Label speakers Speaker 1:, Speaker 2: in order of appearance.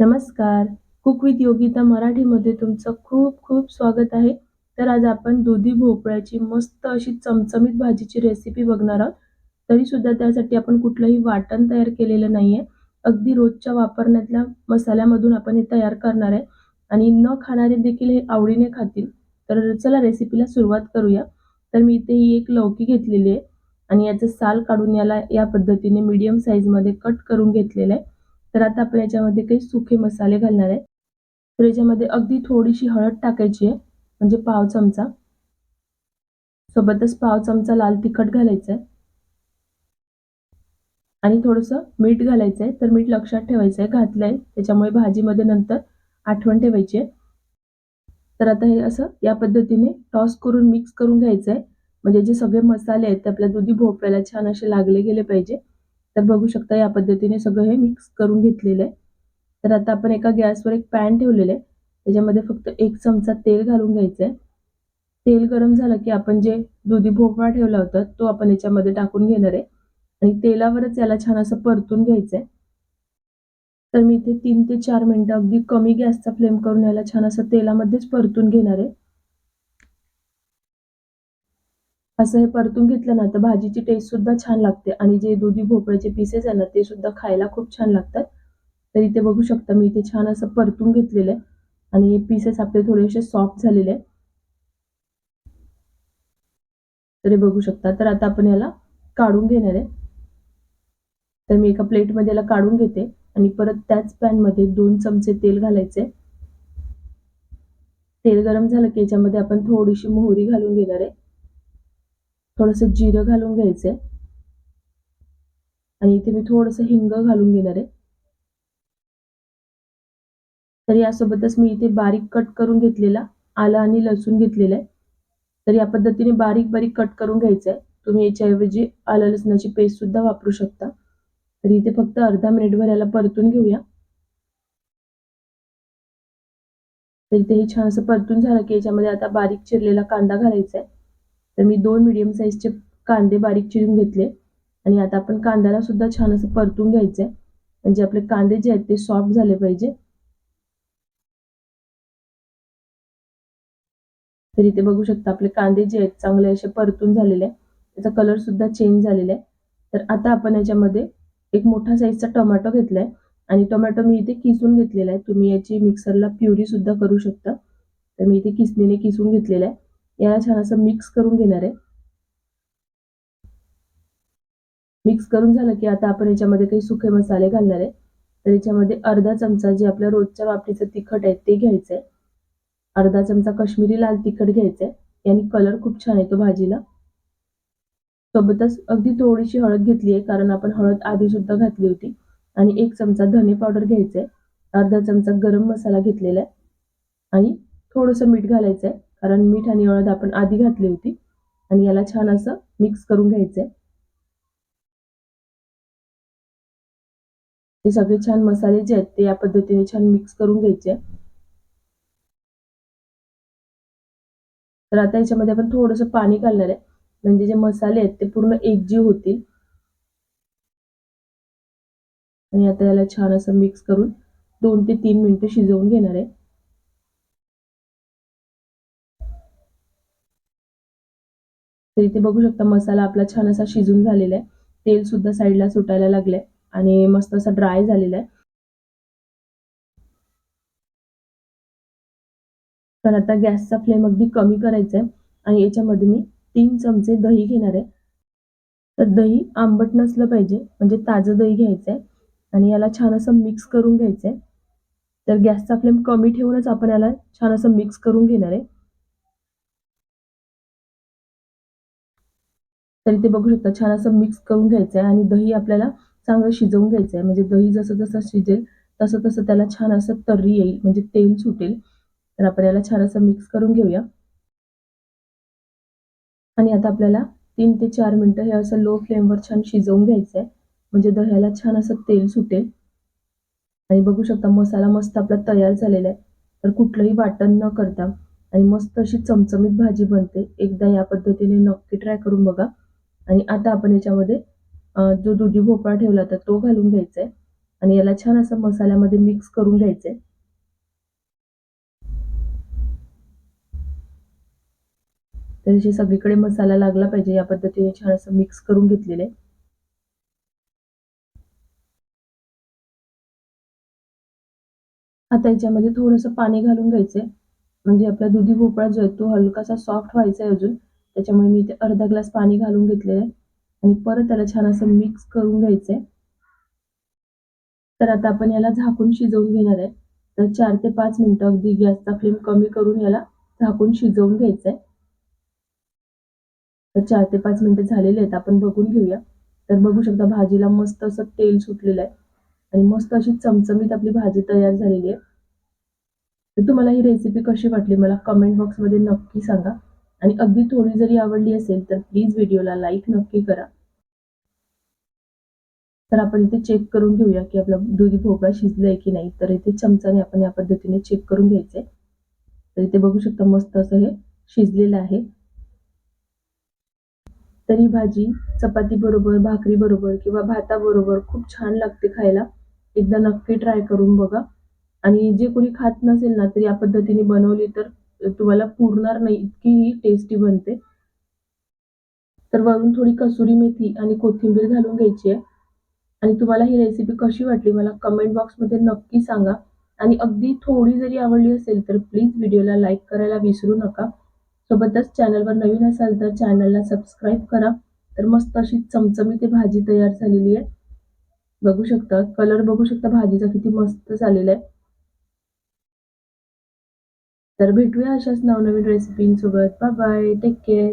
Speaker 1: नमस्कार. Cook with Yogita मराठीमध्ये तुमचं खूप खूप स्वागत आहे. तर आज आपण दुधी भोपळ्याची मस्त अशी चमचमीत भाजीची रेसिपी बघणार आहोत. तरी सुद्धा त्यासाठी आपण कुठलंही वाटण तयार केलेलं नाहीये. अगदी रोजच्या वापरण्यातल्या मसाल्यामधून आपण हे तयार करणार आहे. आणि न खाणारे देखील हे आवडीने खातील. तर चला रेसिपीला सुरुवात करूया. तर मी इथे ही एक लौकी घेतलेली आहे. आणि याचं साल काढून याला या पद्धतीने मीडियम साईजमध्ये कट करून घेतलेलं आहे. तर आता आपण याच्यामध्ये काही सुखे मसाले घालणार आहे. तर याच्यामध्ये अगदी थोडीशी हळद टाकायची आहे म्हणजे पाव चमचा. सोबतच पाव चमचा लाल तिखट घालायचं आहे. आणि थोडंसं मीठ घालायचं आहे. तर मीठ लक्षात ठेवायचं आहे घातलं आहे त्याच्यामुळे भाजीमध्ये नंतर आठवण ठेवायची आहे. तर आता हे असं या पद्धतीने टॉस करून मिक्स करून घ्यायचं आहे. म्हणजे जे सगळे मसाले आहेत ते आपल्या दुधी भोपळ्याला छान असे लागले गेले पाहिजे. तर बघू शकता या पद्धतीने सगळं हे मिक्स करून घेतलेलं आहे. तर आता आपण एका गॅसवर एक पॅन ठेवलेलं आहे. त्याच्यामध्ये फक्त एक चमचा तेल घालून घ्यायचं आहे. तेल गरम झालं की आपण जे दुधी भोपळा ठेवला होता तो आपण याच्यामध्ये टाकून घेणार आहे. आणि तेलावरच याला छान असं परतून घ्यायचं आहे तर मी इथे तीन ते चार मिनटं अगदी कमी गॅसचा फ्लेम करून याला छान असं तेलामध्येच परतून घेणार आहे. असं हे परतून घेतलं ना तर भाजीची टेस्ट सुद्धा छान लागते. आणि जे दुधी भोपळ्याचे पीसेस आहे ना ते सुद्धा खायला खूप छान लागतात. तर इथे बघू शकता मी इथे छान असं परतून घेतलेलं आहे. आणि हे पीसेस आपले थोडेसे सॉफ्ट झालेले आहे तर हे बघू शकता. तर आता आपण याला काढून घेणार आहे. तर मी एका प्लेटमध्ये याला काढून घेते. आणि परत त्याच पॅनमध्ये दोन चमचे तेल घालायचे. तेल गरम झालं की याच्यामध्ये आपण थोडीशी मोहरी घालून घेणार आहे. थोडंसं जिरं घालून घ्यायचंय. आणि इथे मी थोडंसं हिंग घालून घेणार आहे. तर यासोबतच मी इथे बारीक कट करून घेतलेला आला आणि लसूण घेतलेला आहे. तर या पद्धतीने बारीक बारीक कट करून घ्यायचं आहे तुम्ही याच्याऐवजी आलं लसणाची पेस्ट सुद्धा वापरू शकता. तर इथे फक्त अर्धा मिनिटभर याला परतून घेऊया. तर इथे हे छान असं परतून झालं की याच्यामध्ये आता बारीक चिरलेला कांदा घालायचा आहे तर मी दोन मिडियम साईजचे कांदे बारीक चिरून घेतले. आणि आता आपण कांद्याला सुद्धा छान असं परतून घ्यायचं आहे म्हणजे आपले कांदे जे आहेत ते सॉफ्ट झाले पाहिजे. तर इथे बघू शकता आपले कांदे जे आहेत चांगले असे परतून झालेले. आहे त्याचा कलर सुद्धा चेंज झालेला आहे. तर आता आपण याच्यामध्ये एक मोठा साईजचा टोमॅटो घेतलाय. आणि टोमॅटो मी इथे किसून घेतलेला आहे. तुम्ही याची मिक्सरला प्युरी सुद्धा करू शकता. तर मी इथे किसणीने किसून घेतलेला आहे. याला छान असं मिक्स करून घेणार आहे. मिक्स करून झालं की आता आपण याच्यामध्ये काही सुखे मसाले घालणार आहे. तर याच्यामध्ये अर्धा चमचा जे आपल्या रोजच्या वापरीचं तिखट आहे ते घ्यायचंय. अर्धा चमचा कश्मीरी लाल तिखट घ्यायचंय. याने कलर खूप छान येतो भाजीला. सोबतच अगदी थोडीशी हळद घेतली आहे कारण आपण हळद आधी सुद्धा घातली होती. आणि एक चमचा धने पावडर घ्यायचंय. अर्धा चमचा गरम मसाला घेतलेला आहे. आणि थोडंसं मीठ घालायचंय. कारण मीठ आणि हळद आपण आधी घातली होती. आणि याला छान असं मिक्स करून घ्यायचंय. हे सगळे छान मसाले जे आहेत ते या पद्धतीने छान मिक्स करून घ्यायचे. तर आता याच्यामध्ये आपण थोडस पाणी घालणार आहे. म्हणजे जे मसाले आहेत ते पूर्ण एकजीव होतील. आणि आता याला छान असं मिक्स करून दोन ते तीन मिनिटं शिजवून घेणार आहे. तर इथे बघू शकता मसाला आपला छान असा शिजून झालेला आहे. तेल सुद्धा साईडला सुटायला लागलंय आणि मस्त असा ड्राय झालेला आहे. तर आता गॅसचा फ्लेम अगदी कमी करायचा आहे आणि याच्यामध्ये मी तीन चमचे दही घेणार आहे. तर दही आंबट नसलं पाहिजे म्हणजे ताजं दही घ्यायचं आहे आणि याला छान असं मिक्स करून घ्यायचं आहे तर गॅसचा फ्लेम कमी ठेवूनच आपण याला छान असं मिक्स करून घेणार आहे. तर इथे बघू शकता. छान असं मिक्स करून घ्यायचं आहे आणि दही आपल्याला चांगलं शिजवून घ्यायचं आहे म्हणजे दही जसं जसं शिजेल तसं तसं त्याला छान असं तर्री येईल. म्हणजे तेल सुटेल. तर आपण याला छान असं मिक्स करून घेऊया. आणि आता आपल्याला तीन ते चार मिनटं हे असं लो फ्लेमवर छान शिजवून घ्यायचं आहे म्हणजे दह्याला छान असं तेल सुटेल. आणि बघू शकता मसाला मस्त आपला तयार झालेला आहे. तर कुठलंही वाटण न करता आणि मस्त अशी चमचमीत भाजी बनते. एकदा या पद्धतीने नक्की ट्राय करून बघा. आणि आता आपण याच्यामध्ये जो दुधी भोपळा ठेवला होता तो घालून घ्यायचा आहे आणि याला छान असं मसाल्यामध्ये मिक्स करून घ्यायचंय. तर सगळीकडे मसाला लागला पाहिजे या पद्धतीने छान असं मिक्स करून घेतलेलं आहे. आता याच्यामध्ये थोडंसं पाणी घालून घ्यायचंय. म्हणजे आपला दुधी भोपळा जो आहे तो हलकासा सॉफ्ट व्हायचा आहे अजून. त्याच्यामुळे मी इथे अर्धा ग्लास पाणी घालून घेतलेलं आहे. आणि परत त्याला छान असं मिक्स करून घ्यायचंय. तर आता आपण याला झाकून शिजवून घेणार आहे. तर चार ते पाच मिनिटं अगदी गॅसचा फ्लेम कमी करून याला झाकून शिजवून घ्यायचंय. तर चार ते पाच मिनिटं झालेले आहेत. आपण बघून घेऊया. तर बघू शकता भाजीला मस्त असं तेल सुटलेलं आहे. आणि मस्त अशी चमचमीत आपली भाजी तयार झालेली आहे. तर तुम्हाला ही रेसिपी कशी वाटली मला कमेंट बॉक्समध्ये नक्की सांगा. आणि अगदी थोडी जरी आवडली असेल तर प्लीज व्हिडिओला लाईक नक्की करा. तर आपण इथे चेक करून घेऊया की आपला दुधी भोपळा शिजलाय की नाही. तर इथे चमचाने आपण या पद्धतीने चेक करून घ्यायचंय तर इथे बघू शकता मस्त असं हे शिजलेलं आहे. तर ही भाजी चपाती बरोबर भाकरी बरोबर किंवा भाताबरोबर खूप छान लागते खायला. एकदा नक्की ट्राय करून बघा. आणि जे कोणी खात नसेल ना तर या पद्धतीने बनवली तर तुम्हाला पुरणार नाही इतकी ही टेस्टी बनते. तर वरून थोडी कसुरी मेथी आणि कोथिंबीर घालून घ्यायची आहे. आणि तुम्हाला ही रेसिपी कशी वाटली मला कमेंट बॉक्समध्ये नक्की सांगा. आणि अगदी थोडी जरी आवडली असेल तर प्लीज व्हिडिओला लाईक करायला विसरू नका. सोबतच चॅनलवर नवीन असाल तर चॅनलला सबस्क्राईब करा. तर मस्त अशी चमचमी भाजी तयार झालेली आहे. बघू शकता कलर बघू शकता भाजीचा किती मस्त झालेला आहे. तर भेटूया अशाच नवनवीन रेसिपींसोबत बाय बाय टेक केअर